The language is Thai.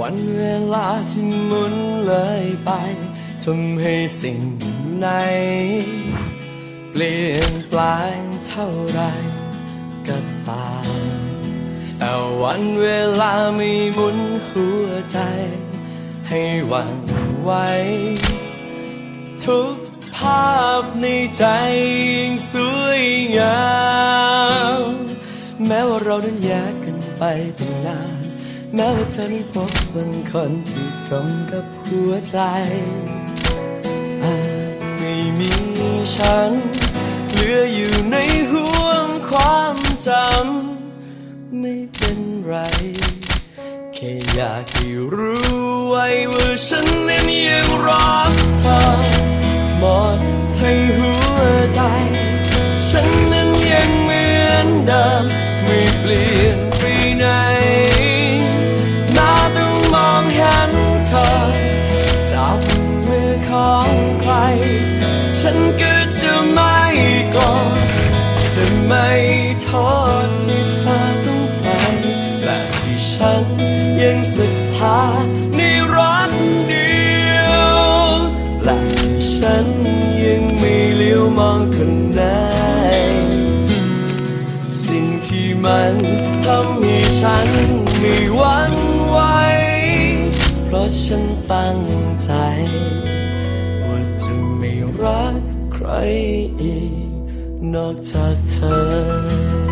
วันเวลาที่หมุนเลยไปทำให้สิ่งไหน เปลี่ยนแปลงเท่าไรก็ตามแต่วันเวลาไม่หมุนหัวใจ ให้หวั่นไหวทุกภาพในใจยังสวยงาม แม้ว่าเรานั้นแยกกันไปตั้งนาน แม้ว่าเธอนั้นพบเป็นคนที่ตรงกับหัวใจอาจไม่มีฉันเหลืออยู่ในห่วงความจำไม่เป็นไร แค่อยากให้รู้ไว้ว่าฉันนั้นยังรักเธอหมดทั้งหัวใจ ฉันนั้นยังเหมือนเดิมไม่เปลี่ยน ใคร ฉันก็จะไม่กรธจะไม่โทษที่เธอต้องไปและที่ฉันยังศรัทธาในรักเดียวและที่ฉันยังไม่เลี้ยวมองคนไหนสิ่งที่มันทำให้ฉันไม่หวั่นไหวเพราะฉันตั้งใจ อีก นอกจากเธอ